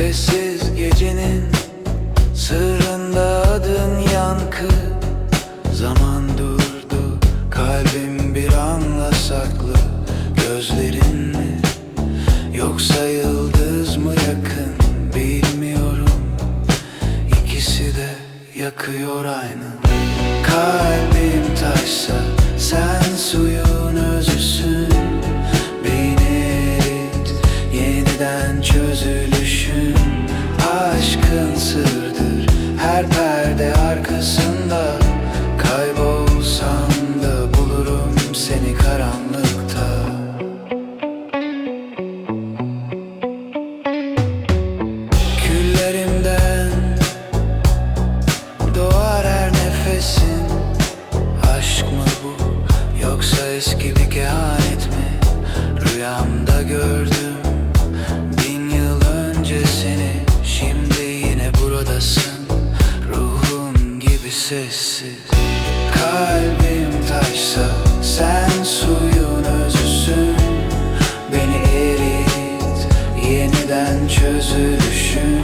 Sessiz gecenin sırrında adın yankı. Zaman durdu kalbim bir anla saklı. Gözlerin mi yoksa yıldız mı yakın bilmiyorum. İkisi de yakıyor aynı. Kalbim taşsa sen suyun özüsün Aşkın sırdır her perde arkasında Kaybolsam da bulurum seni karanlıkta. Küllerimden doğar her nefesin. Aşk mı bu yoksa eski bir kehanet mi? Rüyamda gördüm sessiz. Kalbim taşsa sen suyun özüsün. Beni erit yeniden çözülüşün.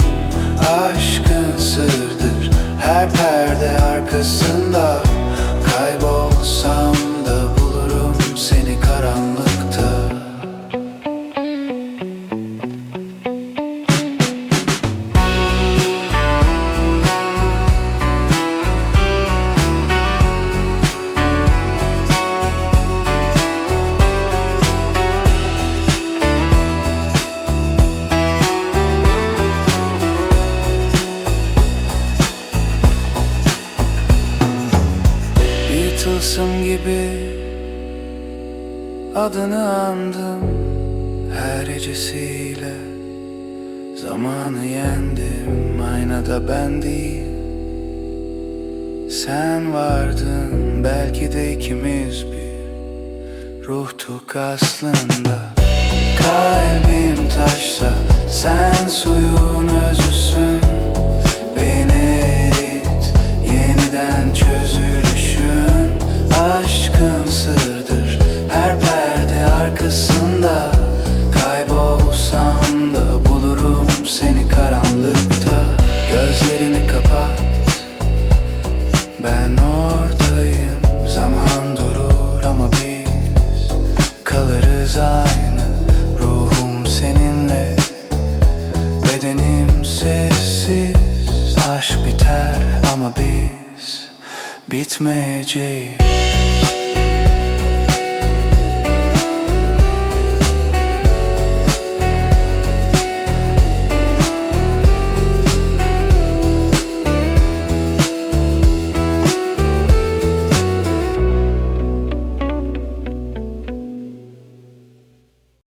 Aşkın sırdır her perde arkasında tılsım gibi Adını andım her hecesiyle Zamanı yendim aynada ben değil. Sen vardın belki de ikimiz bir Ruhtuk aslında Ruhum seninle. Bedenim sessiz Aşk biter ama biz bitmeyeceğiz